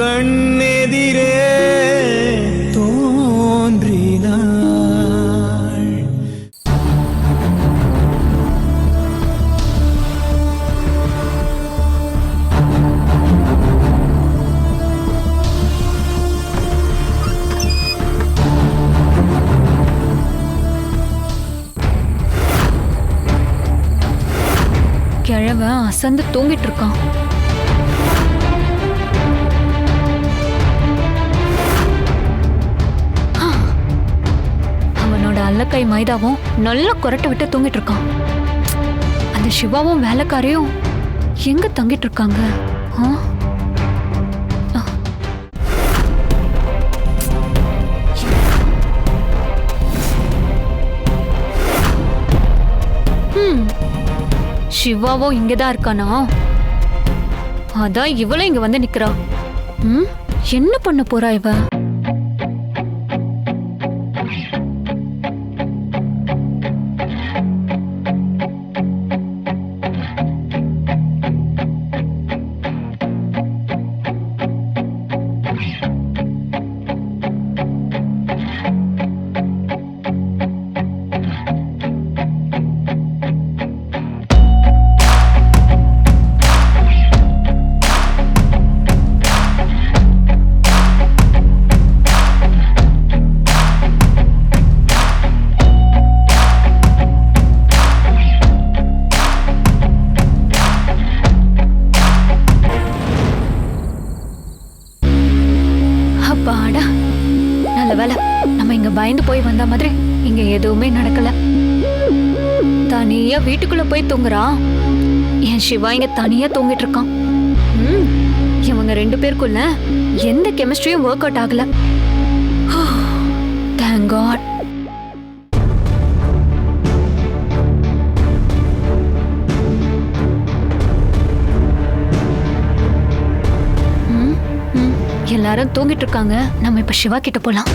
கண்ணெதிரே தோன்றினாள். கிழவன் அசந்து தூங்கிட்டு இருக்கான். கை மைதாவும் நல்லா குரட்டை விட்டு தூங்கிட்டு இருக்கான். அந்த சிவாவும் வேலைக்காரையும் எங்க தங்கிட்டு இருக்காங்க? சிவாவோ இங்கதான் இருக்கானா? அதான் இவளும் இங்க வந்து நிக்கிறா. ம்? என்ன பண்ண போறா இவன் தனியா வீட்டுக்குள்ள போய் தூங்குறான். என் சிவா இங்க தனியா தூங்கிட்டு இருக்கான். ம், இவங்க ரெண்டு பேருக்குள்ள எந்த கெமிஸ்ட்ரியும் ஒர்க் அவுட் ஆகல. தேங்க் காட் எல்லாரும் தூங்கிட்டு இருக்காங்க. நம்ம இப்ப சிவா கிட்ட போலாம்.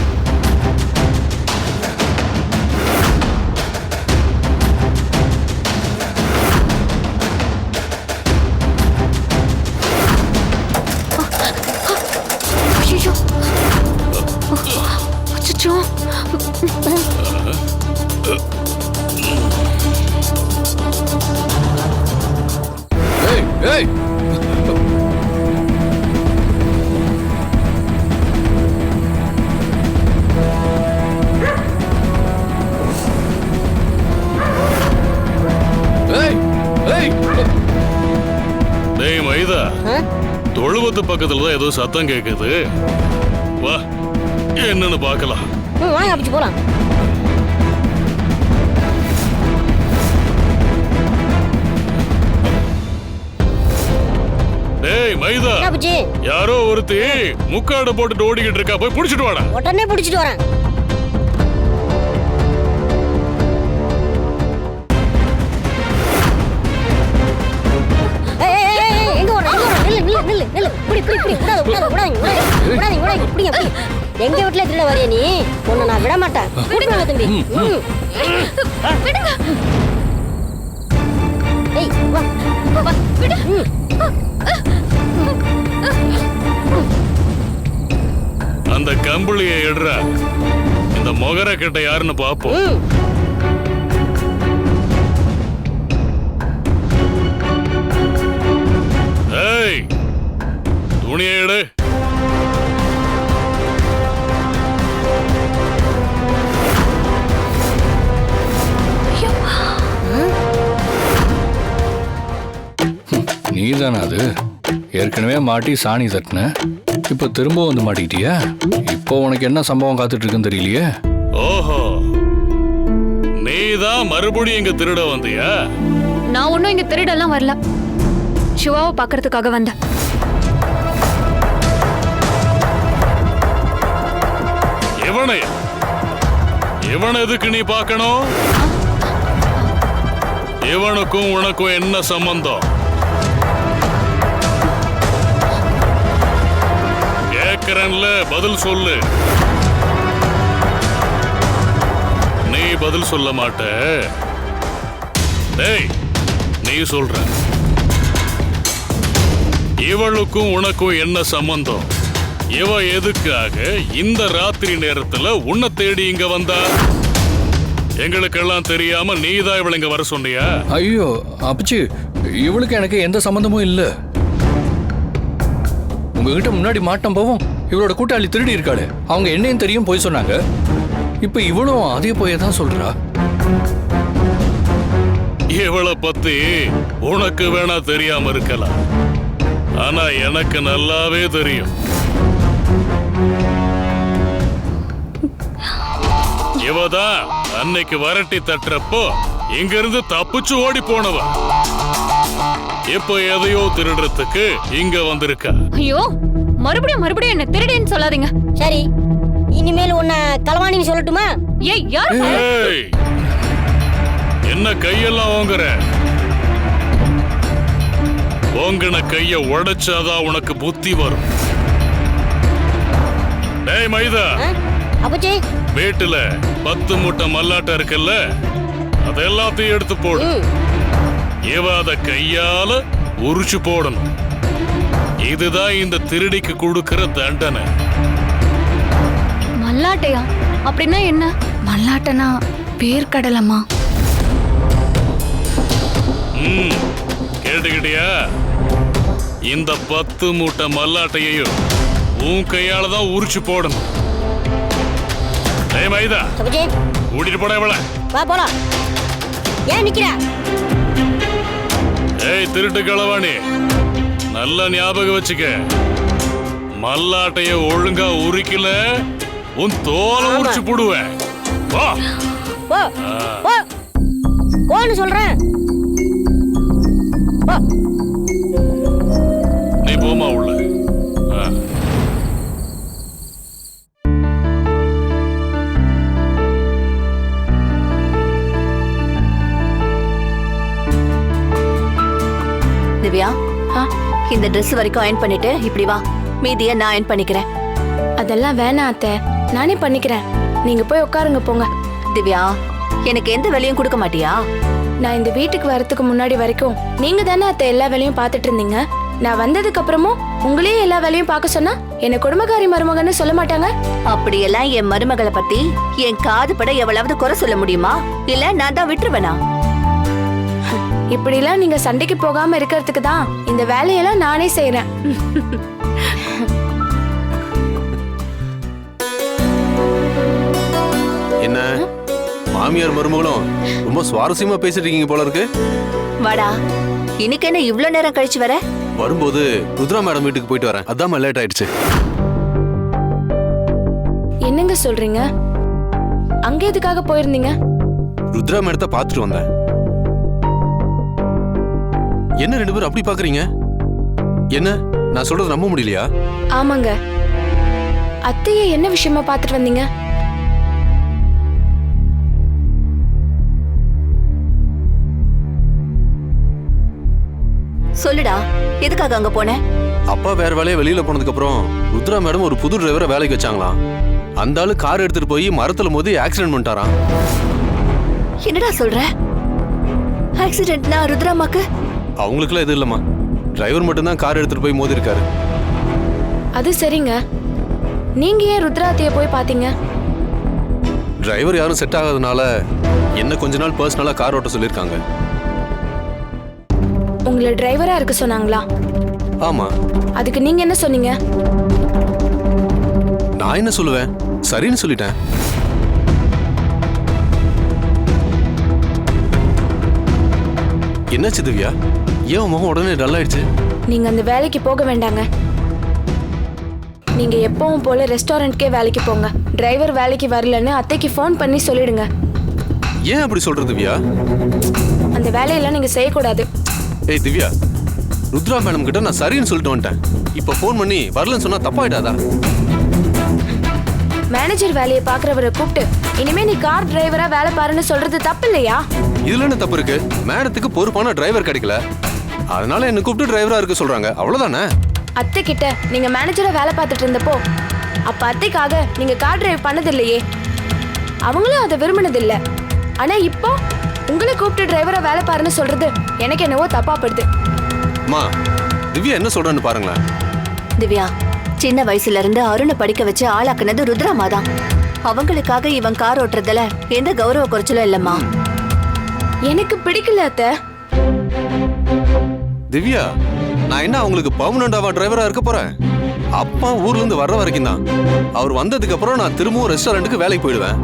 ஏய் ஏய் ஏய் ஏய் டேய் மைதா. தொழுவத்து பக்கத்துல தான் ஏதோ சத்தம் கேக்குது. வா என்னன்னு பார்க்கலாம். ம் வாங்க அப்படி போலாம் டேய் மைதா யாரோ ஒருத்தி முக்காடு போட்டுட்டு ஓடிக்கிட்டு இருக்கா போய் புடிச்சிட்டு வாடா உடனே பிடிச்சிட்டு வரேன் எங்க ஓடுற, எங்க ஓடுற? நில்லு, நில்லு, நில்லு, நில்லு. புடி, புடி, புடி. விடாத, விடாத, விடாதீங்க, விடாதீங்க, விடாதீங்க, பிடிங்க. எங்க வீட்டுல திருட வரைய நீ? உன்னை நான் விட மாட்டேன். பிடிங்க தம்பி. ம். ஏய் வா. வா. விடு. அந்த கம்பளிய எடுறா இந்த மொகர கிட்ட யாருன்னு பாப்போம். ஏய் துணியை எடு. நீதானா அது? ஏற்கனவே மாட்டி சாணி தட்டின. இப்போ திரும்ப வந்து மாட்டிக்கிட்டியா? இப்போ உனக்கு என்ன சம்பவம் காத்துட்டு இருக்குன்னு தெரியலையே? ஓஹோ. நீதான் மறுபடியும் இங்க திருட வந்தியா? நான் ஒன்றும் இங்க திருடெல்லாம் வரல. சிவாவை பார்க்கறதுக்காக வந்தேன். இவனை. இவன் எதுக்கு நீ பார்க்கணும்? இவனுக்கும் உனக்கும் என்ன சம்பந்தம்? கேக்குறேன்ல பதில் சொல்லு. நீ பதில் சொல்ல மாட்ட. டேய் நீ சொல்ற. இவளுக்கும் உனக்கும் என்ன சம்பந்தம்? இவ எதுக்காக இந்த ராத்திரி நேரத்துல உன்னை தேடி இங்க வந்தா? எங்களுக்கெல்லாம் தெரியாம நீதான் இவள இங்க வர சொன்னியா? ஐயோ அப்பச்சி இவளுக்கு எனக்கு எந்த சம்மந்தமும் இல்லை. உங்ககிட்ட முன்னாடி மாட்டம் போவோம் இவளோட கூட்டாளி திருடி இருக்காளே அவங்க என்னையும் தெரியும் போய் சொன்னாங்க. இப்ப இவளும் அதே போய் தான் சொல்றா. இவளை பத்தி உனக்கு வேணா தெரியாம இருக்கலாம். ஆனா எனக்கு நல்லாவே தெரியும். இவதான் அன்னைக்கு வரட்டி தட்டுறப்போ இங்கிருந்து தப்பிச்சு ஓடி போனவன் இப்ப எதையோ திருடுறதுக்கு இங்க வந்திருக்கா. ஐயோ மறுபடியும் மறுபடியும் என்ன திருடின்னு சொல்லாதீங்க. சரி இனிமேல் உன்னை களவாணின்னு சொல்லட்டுமா? ஏய் யார் ஏய்! என்ன கையெல்லாம் ஓங்குற? ஓங்கின கைய உடைச்சாதான் உனக்கு புத்தி வரும். டேய் மைதா. ஆ? அப்பச்சி. வீட்டுல பத்து மூட்டை மல்லாட்டம் இருக்குல்ல? அது எல்லாத்தையும் எடுத்து போடு. ம். இவ அத கையால உரிச்சு போடணும். இதுதான் இந்த திருடிக்கு கொடுக்கிற தண்டனை. மல்லாட்டையா? அப்படின்னா என்ன? மல்லாட்டனா? பேர்க்கடலம்மா ம் கேட்டுக்கிட்டியா? இந்த பத்து மூட்டை மல்லாட்டையையும் உன் கையால தான் உரிச்சு போடணும். மைதா அப்பச்சி கூட்டிட்டு போட இவள. வா போலாம். ஏன் நிக்கிற? ஏய் திருட்டு களவாணி. நல்ல ஞாபகம் வச்சுக்க. மல்லாட்டைய ஒழுங்கா உரிக்கல உன் தோலை. உரிச்சு போடுவேன். வா. போன்னு சொல்றேன். நீ போமா உள்ள. திவ்யா? இந்த Dress வரைக்கும் அயன் பண்ணிட்டு இப்படி வா. மீதிய நான் அயன் பண்ணிக்கிறேன். அதெல்லாம் வேணாம் அத்தை. நானே பண்ணிக்கிறேன். நீங்க போய் உட்காருங்க போங்க. திவ்யா எனக்கு எந்த வேலையும் கொடுக்க மாட்டியா? நான் இந்த வீட்டுக்கு வரதுக்கு முன்னாடி வரைக்கும் நீங்க தானே அத்தை எல்லா வேலையும் பார்த்துட்டு இருந்தீங்க? நான் வந்ததுக்கு அப்புறமும் உங்களையே எல்லா வேலையும் பார்க்க சொன்னா என்ன குடும்பக்காரி மருமகன்னு சொல்ல மாட்டாங்க? அப்படியெல்லாம் என் மருமகளை பத்தி என் காது பட எவ்வளவு குறை சொல்ல முடியுமா? இல்ல நான் தான் விட்டுருவேனா? இப்படிலாம் நீங்க சண்டைக்கு போகாம இருக்கிறதுக்கு தான் இந்த வேலையெல்லாம் நானே செய்றேன். என்ன? மாமியார் மருமகளும் ரொம்ப சுவாரஸ்யமா பேசிட்டு இருக்கீங்க போல இருக்கு. வாடா இன்னைக்கு என்ன இவ்ளோ நேரம் கழிச்சு வர? வரும்போது ருத்ரா மேடம் வீட்டுக்கு போயிட்டு வரேன். அதான் லேட் ஆயிடுச்சு. என்னங்க சொல்றீங்க? அங்க எதுக்காக போயிருந்தீங்க? ருத்ரா மேடத்தை பார்த்துட்டு வந்தேன். என்ன ரெண்டு பேரும் அப்படி பாக்குறீங்க? என்ன? நான் சொல்றது நம்ப முடியலையா? ஆமாங்க. அத்தைய என்ன விஷயமா பார்த்துட்டு வந்தீங்க? சொல்லுடா எதுக்காக அங்க போன? அப்பா வேற வேலையை வெளியில போனதுக்கு அப்புறம் ருத்ரா மேடம் ஒரு புது டிரைவரை வேலைக்கு வச்சாங்களாம். அந்த ஆளு கார் எடுத்துட்டு போய் மரத்துல மோதி ஆக்சிடென்ட் பண்ணிட்டாராம். என்னடா சொல்ற? ஆக்சிடென்ட்னா ருத்ராமாக்கு அவங்களுக்குலாம் எதுவும் இல்லம்மா. டிரைவர் மட்டும்தான் கார் எடுத்துட்டு போய் மோதி இருக்காரு அது சரிங்க. நீங்க ஏன் ருத்ராத்தைய போய் பாத்தீங்க டிரைவர் யாரும் செட் ஆகாதனால என்ன கொஞ்ச நாள் பர்சனலா கார் ஓட்ட சொல்லியிருக்காங்க. உங்களை டிரைவரா இருக்க சொன்னாங்களா? ஆமா. அதுக்கு நீங்க என்ன சொன்னீங்க? நான் என்ன சொல்லுவேன்? சரின்னு சொல்லிட்டேன். என்னாச்சு திவ்யா? ஏன் முகம் உடனே டல் ஆயிடுச்சு? நீங்க அந்த வேலைக்கு போக வேண்டாங்க. நீங்க எப்பவும் போல ரெஸ்டாரண்ட்க்கே வேலைக்கு போங்க. டிரைவர் வேலைக்கு வரலன்னு அத்தைக்கு ஃபோன் பண்ணி சொல்லிடுங்க. ஏன் அப்படி சொல்ற திவ்யா? அந்த வேலையெல்லாம் நீங்க செய்யக்கூடாது. ஏய் திவ்யா ருத்ரா மேடம் கிட்ட நான் சரின்னு சொல்லிட்டு வந்துட்டேன். இப்போ ஃபோன் பண்ணி வரலன்னு சொன்னா தப்பாயிடாதா? மேனேஜர் வேலையை பாக்குறவரை கூப்பிட்டு இனிமே நீ கார் டிரைவரா வேலை பாருன்னு சொல்றது தப்பு இல்லையா இதுல என்ன தப்பு இருக்கு? மேடத்துக்கு பொறுப்பான டிரைவர் கிடைக்கல. அதனால என்ன கூப்பிட்டு டிரைவரா இருக்க சொல்றாங்க. அவ்வளவுதானே? அத்தை கிட்ட நீங்க மேனேஜரா வேலை பார்த்துட்டு இருந்தப்போ அப்ப அத்தைக்காக நீங்க கார் டிரைவ் பண்ணது இல்லையே அவங்களும் அதை விரும்பினது இல்ல ஆனா இப்போ உங்களை கூப்பிட்டு டிரைவரா வேலை பாருன்னு சொல்றது எனக்கு என்னவோ தப்பா படுது அம்மா திவ்யா என்ன சொல்றான்னு பாருங்களேன். திவ்யா சின்ன வயசுல இருந்து அருணை படிக்க வச்சு ஆளாக்குனது ருத்ராமா தான் அவங்களுக்காக இவன் கார் ஓட்டுறதுல எந்த கௌரவ குறைச்சலும் இல்லம்மா. எனக்கு பிடிக்கல அத்தை. திவ்யா நான் என்ன அவங்களுக்கு பர்மனண்டாவா டிரைவரா இருக்க போறேன்? அப்பா ஊர்ல இருந்து வர்ற வரைக்கும் தான். அவர் வந்ததுக்கு அப்புறம் நான் திரும்பவும் ரெஸ்டாரண்ட்டுக்கு வேலைக்கு போயிடுவேன்.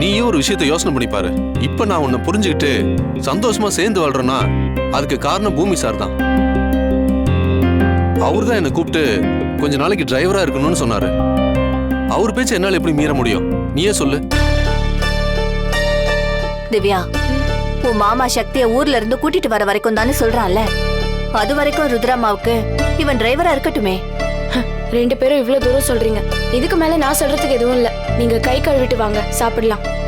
நீயும் ஒரு விஷயத்தை யோசனை பண்ணிப்பாரு இப்ப நான் உன்னை புரிஞ்சுக்கிட்டு சந்தோஷமா சேர்ந்து வாழ்றேன்னா அதுக்கு காரணம் பூமி சார் தான். அவர் தான் என்னை கூப்பிட்டு கொஞ்ச நாளைக்கு டிரைவரா இருக்கணும்னு சொன்னாரு. அவர் பேச்சு என்னால் எப்படி மீற முடியும்? நீயே சொல்லு. திவ்யா உன் மாமா சக்திய ஊர்ல இருந்து கூட்டிட்டு வர வரைக்கும் தானே சொல்றான்ல? அது வரைக்கும் ருத்ராமாவுக்கு இவன் டிரைவரா இருக்கட்டுமே. ரெண்டு பேரும் இவ்வளவு தூரம் சொல்றீங்க. இதுக்கு மேல நான் சொல்றதுக்கு எதுவும் இல்ல. நீங்க கை கழுவிட்டு வாங்க. சாப்பிடலாம்.